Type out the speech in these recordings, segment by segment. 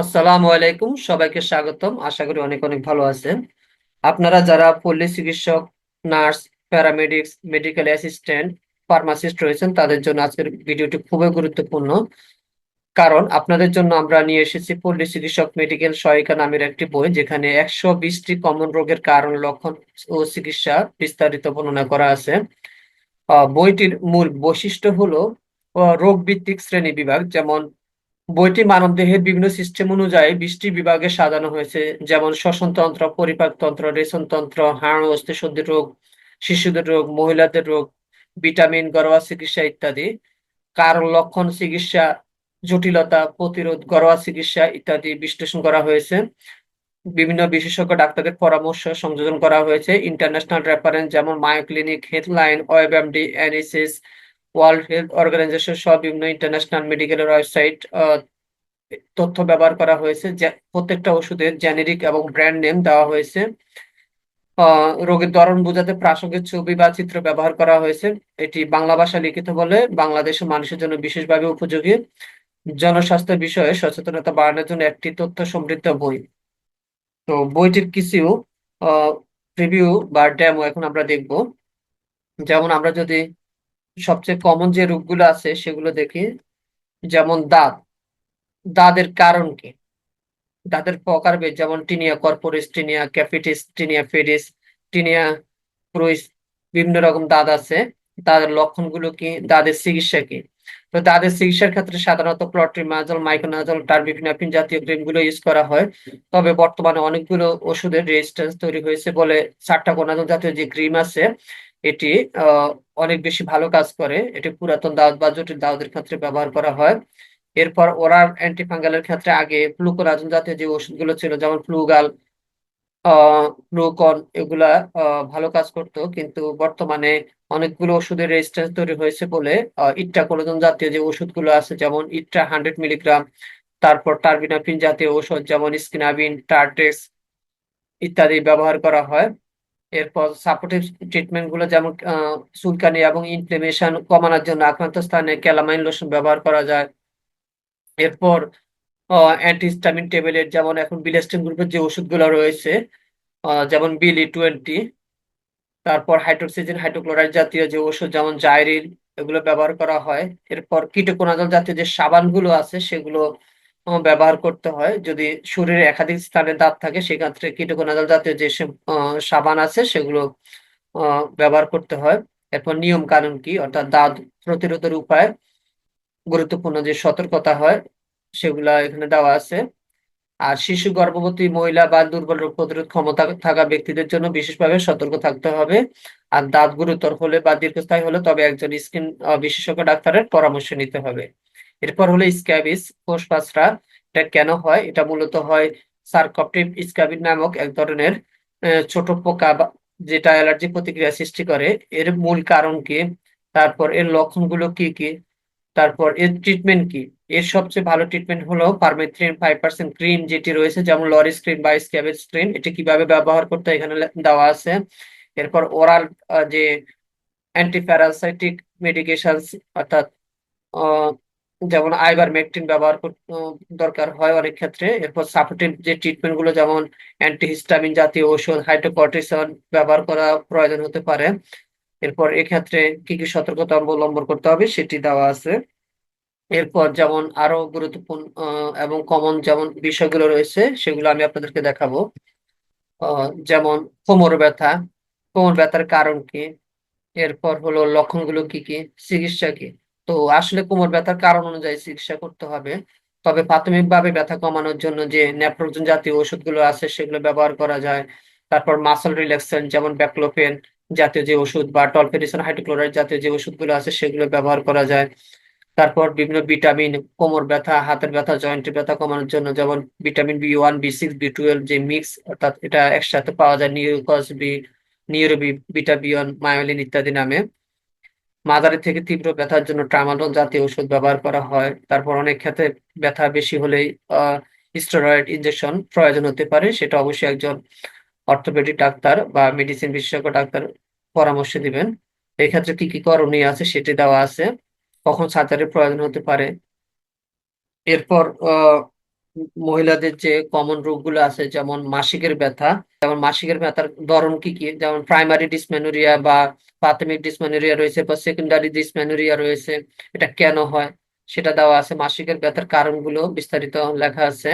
আসসালামু আলাইকুম, সবাইকে স্বাগতম। আশা করি অনেক অনেক ভালো আছেন। আপনারা যারা পল্লী চিকিৎসক, nurse paramedics medical assistant pharmacist রয়েছেন, তাদের জন্য আজকের ভিডিওটি খুবই গুরুত্বপূর্ণ। কারণ আপনাদের জন্য আমরা নিয়ে এসেছি পল্লী চিকিৎসক মেডিকেল সহায়িকা নামের একটি বই, যেখানে একশো বিশটি কমন রোগের কারণ, লক্ষণ ও চিকিৎসা বিস্তারিত বর্ণনা করা আছে। বইটির মূল বৈশিষ্ট্য হলো রোগ ভিত্তিক শ্রেণি বিভাগ, যেমন বইটি মানবদেহের বিভিন্ন সিস্টেম অনুযায়ী বিশটি বিভাগে সাজানো হয়েছে, যেমন শ্বসনতন্ত্র পরিপাকতন্ত্র রেচনতন্ত্র হাড় ও অস্থিসন্ধির রোগ, শিশুদের রোগ, মহিলাদের রোগ, ভিটামিন, ঘরোয়া চিকিৎসা ইত্যাদি। কারণ লক্ষণ চিকিৎসা, জটিলতা, প্রতিরোধ, ঘরোয়া চিকিৎসা ইত্যাদি বিশ্লেষণ করা হয়েছে। বিভিন্ন বিশেষজ্ঞ ডাক্তারদের পরামর্শ সংযোজন করা হয়েছে। ইন্টারন্যাশনাল রেফারেন্স যেমন Mayo Clinic headline WebMD NHS World Health Organization সহ বিভিন্ন ইন্টারন্যাশনাল মেডিকেলের ওয়েবসাইট তথ্য ব্যবহার করা হয়েছে। প্রত্যেকটা ওষুধের জেনেরিক এবং ব্র্যান্ড নেম দেওয়া হয়েছে। রোগের ধরন বোঝাতে প্রাসঙ্গিক ছবি বা চিত্র ব্যবহার করা হয়েছে। এটি বাংলা ভাষা লিখিত বলে বাংলাদেশের মানুষের জন্য বিশেষভাবে উপযোগী। জনস্বাস্থ্য বিষয়ে সচেতনতা বাড়ানোর জন্য একটি তথ্য সমৃদ্ধ বই। তো, বইটির কিছু রিভিউ বা ডেমো এখন আমরা দেখব। যেমন আমরা যদি সবচেয়ে কমন যে রোগগুলো আছে সেগুলো দেখি। যেমন দাঁত। দাঁতের কারণ কি? দাঁতের প্রকারভেদ যেমন tinea corporis, tinea capitis tinea pedis tinea cruris, বিভিন্ন রকম দাঁত আছে। তাদের লক্ষণগুলো কি? দাঁতের চিকিৎসা কি? তো দাঁতের চিকিৎসার ক্ষেত্রে সাধারণত ক্লট্রিমাজল, মাইক্রোনাজল টার্বিফিনাফিন জাতীয় ক্রিমগুলো ইউজ করা হয়। তবে বর্তমানে অনেকগুলো ওষুধের রেজিস্ট্যান্স তৈরি হয়েছে বলে সাট্টাকোনাজল জাতীয় যে ক্রিম আছে এটি অনেক বেশি ভালো কাজ করে। এটি পুরাতন দাঁত বা জটিল দাঁতের ক্ষেত্রে ব্যবহার করা হয়। এরপর ওরাল অ্যান্টিফাঙ্গালের ক্ষেত্রে আগে ফ্লুকোরাজন জাতীয় যে ওষুধগুলো ছিল, যেমন ফ্লুগাল আহ গ্লুকন এগুলা ভালো কাজ করতো। কিন্তু বর্তমানে অনেকগুলো ওষুধের রেজিস্ট্যান্স তৈরি হয়েছে বলে ইট্রাকোলোজন জাতীয় যে ওষুধগুলো আছে, যেমন ইট্রা হান্ড্রেড মিলিগ্রাম, তারপর টার্বিনাফিন জাতীয় ওষুধ যেমন স্কিনাবিন, টার্টেক্স ইত্যাদি ব্যবহার করা হয়। এরপর সাপোর্টিভ ট্রিটমেন্টগুলো যেমন চুলকানি এবং ইনফ্লেমেশন কমানোর জন্য আক্রান্ত স্থানে ক্যালামাইন লোশন ব্যবহার করা যায়। এরপর অ্যান্টিহিস্টামিন ট্যাবলেট যেমন এখন বিলেস্টিন গ্রুপের যে ওষুধগুলো রয়েছে যেমন বিলি টোয়েন্টি তারপর হাইড্রোক্সিজেন হাইড্রোক্লোরাইড জাতীয় যে ওষুধ যেমন জাইরিন এগুলো ব্যবহার করা হয়। এরপর কিটোকোনাজল জাতীয় যে সাবানগুলো আছে, সেগুলো ব্যবহার করতে হয়। যদি শরীরে একাধিক স্থানে দাঁত থাকে, সেক্ষেত্রে কিটোকোনাজল জাতীয় যে সাবান আছে, সেগুলো ব্যবহার করতে হয়। এরপর নিয়ম কানুন কি? অর্থাৎ দাঁত প্রতিরোধের উপায়, গুরুত্বপূর্ণ যে সতর্কতা হয়, সেগুলা এখানে দেওয়া আছে। আর শিশু, গর্ভবতী মহিলা বা দুর্বল রোগ প্রতিরোধ ক্ষমতা থাকা ব্যক্তিদের জন্য বিশেষভাবে সতর্ক থাকতে হবে। আর দাঁত গুরুতর হলে বা দীর্ঘস্থায়ী হলে তবে একজন স্কিন বিশেষজ্ঞ ডাক্তারের পরামর্শ নিতে হবে। এরপর হলো স্ক্যাবিস কোষপাঁচড়া এটা কেন হয়? এটা মূলত হয় সার্কপটিভ স্ক্যাবিড নামক এক ধরনের ছোট পোকা যেটা অ্যালার্জি প্রতিক্রিয়া সৃষ্টি করে। এর মূল কারণ কি? তারপর এর লক্ষণগুলো কি কি? তারপর এর ট্রিটমেন্ট কি? এর সবচেয়ে ভালো ট্রিটমেন্ট হলো পারমেথ্রিন ফাইভ পার্সেন্ট ক্রিম যেটি রয়েছে, যেমন লরি স্ক্রিন বা স্ক্যাবেজ স্ক্রিন এটি কীভাবে ব্যবহার করতে এখানে দেওয়া আছে। এরপর ওরাল যে অ্যান্টিপ্যারাসাইটিক মেডিকেশন অর্থাৎ যেমন আইভারমেকটিন ব্যবহার কর- দরকার হয় অনেক ক্ষেত্রে। এরপর সাপোর্টিভ যে ট্রিটমেন্টগুলো যেমন অ্যান্টিহিস্টামিন জাতীয় ওষুধ হাইড্রোকর্টিসন ব্যবহার করা প্রয়োজন হতে পারে। এরপর এক্ষেত্রে কি কি সতর্কতা অবলম্বন করতে হবে সেটি দেওয়া আছে। এরপর যেমন আরও গুরুত্বপূর্ণ এবং কমন যেমন বিষয়গুলো রয়েছে সেগুলো আমি আপনাদেরকে দেখাবো। যেমন কোমর ব্যথা, কোমর ব্যথার কারণ কি? এরপর হলো লক্ষণগুলো কি কি? চিকিৎসা কি? তো আসলে কোমর ব্যথার কারণ অনুযায়ী চিকিৎসা করতে হবে। তবে প্রাথমিকভাবে ব্যথা কমানোর জন্য যে নেপ্রোজেন জাতীয় ওষুধগুলো আছে সেগুলো ব্যবহার করা যায়। তারপর মাসল রিল্যাক্সেন্ট যেমন ব্যাকলোপেন জাতীয় যে ওষুধ বা টলফেডিসন হাইড্রোক্লোরাইড জাতীয় যে ওষুধগুলো আছে সেগুলো ব্যবহার করা যায়। তারপর বিভিন্ন ভিটামিন কোমর ব্যথা, হাতের ব্যথা জয়েন্টের ব্যথা কমানোর জন্য যেমন vitamin B one B six B twelve যে মিক্স অর্থাৎ এটা একসাথে পাওয়া যায় নিউরোকস বি নিউরোবি বিটা বিয়ন মায়োলিন ইত্যাদি নামে। মাঝারি থেকে তীব্র ব্যথার জন্য ট্রামাডল জাতীয় ওষুধ ব্যবহার করা হয়। তারপর অনেক ক্ষেত্রে ব্যথা বেশি হলেই স্টেরয়েড ইনজেকশন প্রয়োজন হতে পারে। সেটা অবশ্যই একজন অর্থোপেডিক ডাক্তার বা মেডিসিন বিশেষজ্ঞ ডাক্তার পরামর্শ দিবেন। এক্ষেত্রে কি কি করণীয় আছে সেটি দেওয়া আছে। কখন সার্জারির প্রয়োজন হতে পারে। এরপর মহিলাদের যে কমন রোগগুলো আছে, যেমন মাসিকের ব্যথা, যেমন মাসিকের ব্যথার ধরন কি কি? যেমন প্রাইমারি ডিসমেনোরিয়া বা প্রাথমিক ডিসমেনোরিয়া রয়েছে বা সেকেন্ডারি ডিসমেনোরিয়া রয়েছে, এটা কেন হয়? সেটা দেওয়া আছে। মাসিকের ব্যথার কারণগুলো বিস্তারিত লেখা আছে।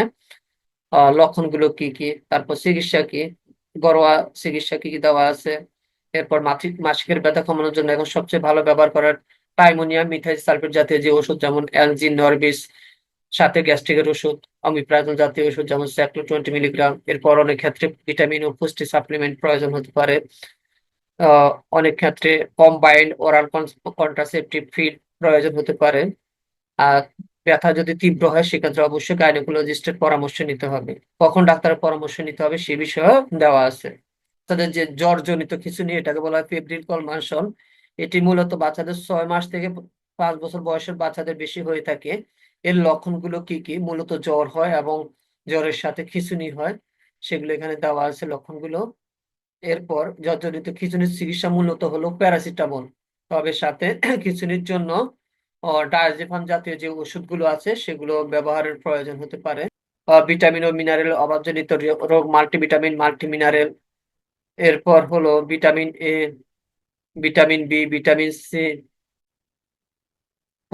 লক্ষণগুলো কি কি? তারপর চিকিৎসা কি? ঘরোয়া চিকিৎসা কি কি দেওয়া আছে? এরপর মাসিক মাসিকের ব্যথা কমানোর জন্য এখন সবচেয়ে ভালো ব্যবহার করার টাইমোনিয়াম মিথাইল সালফেট জাতীয় যে ওষুধ যেমন অ্যালজিন নরবিস সাথে গ্যাস্ট্রিকের ওষুধ অমিপ্রাজল জাতীয় ওষুধ যেমন স্যাক্লো টোয়েন্টি মিলিগ্রাম এরপর অনেক ক্ষেত্রে ভিটামিন ও পুষ্টি সাপ্লিমেন্ট প্রয়োজন হতে পারে। অনেক ক্ষেত্রে কম্বাইন্ড ওরাল কন্ট্রাসেপটিভ ফিড প্রয়োজন হতে পারে। আর ব্যথা যদি তীব্র হয়, সেক্ষেত্রে অবশ্যই গাইনোকোলজিস্টের পরামর্শ নিতে হবে। কখন ডাক্তারের পরামর্শ নিতে হবে সে বিষয়ে দেওয়া আছে। তাদের যে জ্বর জনিত কিছু নিয়ে এটাকে বলা হয় ফেব্রিল কলমানসন এটি মূলত বাচ্চাদের ছয় মাস থেকে পাঁচ বছর বয়সের বাচ্চাদের বেশি হয়ে থাকে। এর লক্ষণগুলো কি কি? মূলত জ্বর হয় এবং জ্বরের সাথে খিঁচুনি হয়, সেগুলো এখানে দেওয়া আছে লক্ষণগুলো। এরপর জ্বরজনিত খিঁচুনির চিকিৎসা মূলত হলো প্যারাসিটামল। তবে সাথে খিঁচুনির জন্য ডায়াজেপাম জাতীয় যে ওষুধগুলো আছে, সেগুলো ব্যবহারের প্রয়োজন হতে পারে। ভিটামিন ও মিনারেল অভাবজনিত রোগ, মাল্টিভিটামিন, মাল্টিমিনারেল। এরপর হলো vitamin A, vitamin B, vitamin C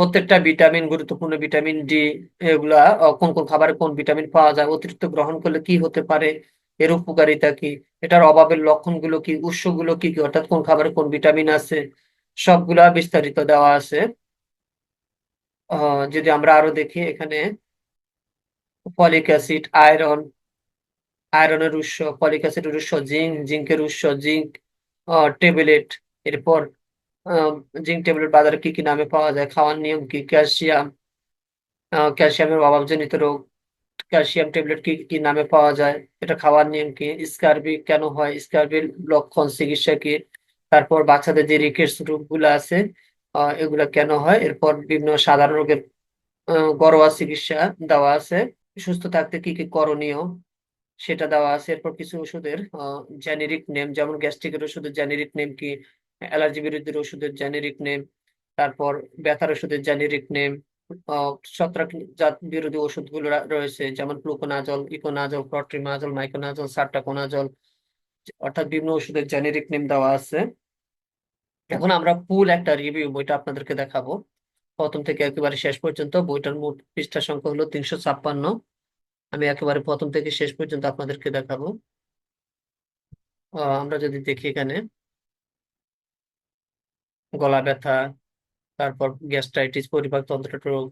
প্রত্যেকটা ভিটামিন গুরুত্বপূর্ণ ভিটামিন ডি এগুলা কোন কোন খাবারে কোন ভিটামিন পাওয়া যায়, অতিরিক্ত গ্রহণ করলে কি হতে পারে, এর উপকারিতা কি, এটার অভাবের লক্ষণগুলো কি, উৎসগুলো কি কি, অর্থাৎ কোন খাবারে কোন ভিটামিন আছে, সবগুলা বিস্তারিত দেওয়া আছে। যদি আমরা আরও দেখি এখানে, ফলিক অ্যাসিড, আয়রন, আয়রনের উৎস, ফলিক অ্যাসিডের উৎস, জিঙ্ক, জিঙ্কের উৎস, জিঙ্ক ট্যাবলেট এরপর জিঙ্ক ট্যাবলেট বাজারে কি কি নামে পাওয়া যায়, খাওয়ার নিয়ম কি ক্যালসিয়াম ক্যালসিয়ামের অভাবজনিত রোগ ক্যালসিয়াম ট্যাবলেট কি কি নামে পাওয়া যায়, এটা খাওয়ার নিয়ম কি স্কারবি কেন হয় স্কারবির লক্ষণ, চিকিৎসা কি, তারপর বাচ্চাদের যে রিকেটস রোগগুলো আছে এগুলা কেন হয়, এরপর বিভিন্ন সাধারণ রোগের ঘরোয়া চিকিৎসা দেওয়া আছে, সুস্থ থাকতে কি কি করণীয়, সেটা দেওয়া আছে, এরপর কিছু ওষুধের জেনেরিক নেম যেমন গ্যাস্ট্রিকের ওষুধের জেনেরিক নেম কি অ্যালার্জি বিরোধী ওষুধের জেনেরিক নেম তারপর ব্যথার ওষুধের জেনেরিক নেম ছত্রাক জাত বিরোধী ওষুধগুলো রয়েছে, যেমন fluconazole econazole clotrimazole miconazole sertaconazole অর্থাৎ বিভিন্ন ওষুধের জেনেরিক নেম দেওয়া আছে। এখন আমরা ফুল একটা রিভিউ বইটা আপনাদেরকে দেখাবো। প্রথম থেকে একেবারে শেষ পর্যন্ত, বইটার মোট পৃষ্ঠা সংখ্যা হলো তিনশো ছাপ্পান্ন। আমি একেবারে প্রথম থেকে শেষ পর্যন্ত আপনাদেরকে দেখাবো। আমরা যদি দেখি এখানে। গলা ব্যথা, তারপর গ্যাস্ট্রাইটিস পরিপাকতন্ত্র রোগ,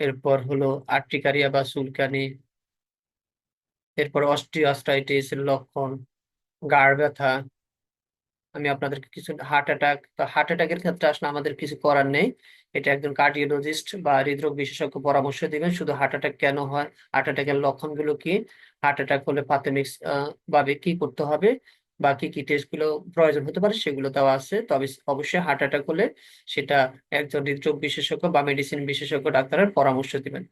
এরপর হলো আর্টিকারিয়া বা চুলকানি, এরপর অস্টিওআর্থ্রাইটিস এর লক্ষণ ঘাড় ব্যথা। আমি আপনাদেরকে কিছু হার্ট অ্যাটাক তো হার্ট অ্যাটাকের ক্ষেত্রে আসলে আমাদের কিছু করার নেই। এটা একজন কার্ডিওলজিস্ট বা হৃদরোগ বিশেষজ্ঞ পরামর্শ দিবেন শুধু হার্ট অ্যাটাক কেন হয় হার্ট অ্যাটাকের লক্ষণগুলো কি হার্ট অ্যাটাক হলে প্রাথমিক ভাবে কি করতে হবে বা কি কি টেস্টগুলো প্রয়োজন হতে পারে সেগুলো দেওয়া আছে। তবে অবশ্যই হার্ট অ্যাটাক হলে সেটা একজন হৃদরোগ বিশেষজ্ঞ বা মেডিসিন বিশেষজ্ঞ ডাক্তারের পরামর্শ দিবেন।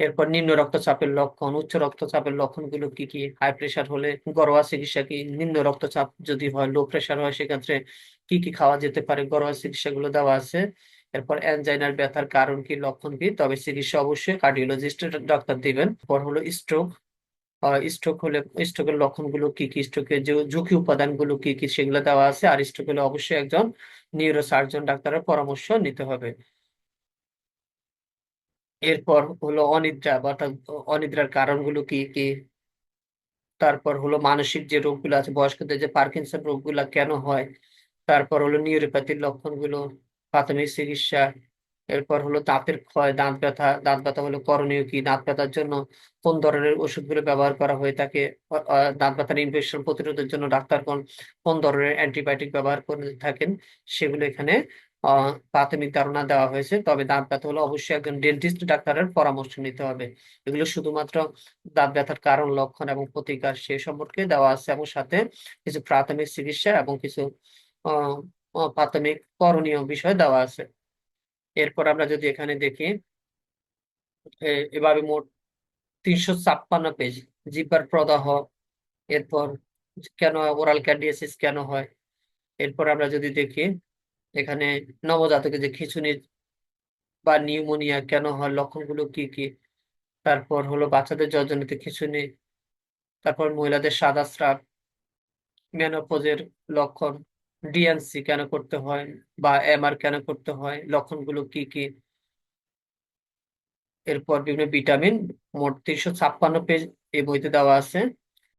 এরপর নিম্ন রক্তচাপের লক্ষণ, উচ্চ রক্তচাপের লক্ষণগুলো কি কি? হাই প্রেশার হলে ঘরোয়া চিকিৎসা কি? নিম্ন রক্তচাপ যদি হয় লো প্রেশার হয়, সেক্ষেত্রে কি কি খাওয়া যেতে পারে? ঘরোয়া চিকিৎসাগুলো দেওয়া আছে। এরপর অ্যানজাইনার ব্যথার কারণ কি, লক্ষণ কি? তবে চিকিৎসা অবশ্যই কার্ডিওলজিস্ট ডাক্তার দিবেন। পর হলো স্ট্রোক স্ট্রোক হলে, স্ট্রোকের লক্ষণগুলো কি কি? স্ট্রোকের যে ঝুঁকি উপাদানগুলো কি কি সেগুলো দেওয়া আছে, আর স্ট্রোক হলে অবশ্যই একজন নিউরো সার্জন ডাক্তারের পরামর্শ নিতে হবে। এরপর হলো অনিদ্রা, অর্থাৎ অনিদ্রার কারণগুলো কি কি? তারপর হলো মানসিক যে রোগগুলো আছে, বয়স্কদের যে পার্কিনসন রোগগুলা কেন হয়? তারপর হলো নিউরোপ্যাথির লক্ষণগুলো, প্রাথমিক চিকিৎসা এরপর হলো দাঁতের ক্ষয়, দাঁত ব্যথা দাঁত ব্যথা হলো করণীয় কি? দাঁত ব্যথার জন্য কোন ধরনের ওষুধগুলো ব্যবহার করা হয়ে থাকে? দাঁত ব্যথার ইনফেকশন প্রতিরোধের জন্য ডাক্তার কোন ধরনের অ্যান্টিবায়োটিক ব্যবহার করে থাকেন? সেগুলো এখানে প্রাথমিক ধারণা দেওয়া হয়েছে। তবে দাঁত ব্যথা হলে অবশ্যই একজন ডেন্টিস্ট ডাক্তারের পরামর্শ নিতে হবে। এগুলো শুধুমাত্র দাঁত ব্যথার কারণ, লক্ষণ এবং প্রতিকার সে সম্পর্কে দেওয়া আছে এবং সাথে কিছু প্রাথমিক চিকিৎসা এবং কিছু প্রাথমিক করণীয় বিষয় দেওয়া আছে। এরপর আমরা যদি এখানে দেখি এভাবে মোট তিনশো ছাপ্পান্ন পেজ জিহ্বার প্রদাহ, এরপর কেন ওরাল ক্যান্ডিয়াসিস কেন হয়? এরপর আমরা যদি দেখি, এখানে নবজাতকের যে খিঁচুনি বা নিউমোনিয়া কেন হয়, লক্ষণগুলো কি কি? তারপর হলো বাচ্চাদের জর্জরিত খিঁচুনি তারপর মহিলাদের সাদা স্রাব মেনোপজের লক্ষণ ডিএনসি কেন করতে হয় বা এমআর কেন করতে হয়, লক্ষণগুলো কি কি? এরপর বিভিন্ন ভিটামিন, মোট তিনশো ছাপ্পান্ন পেজ এই বইতে দেওয়া আছে।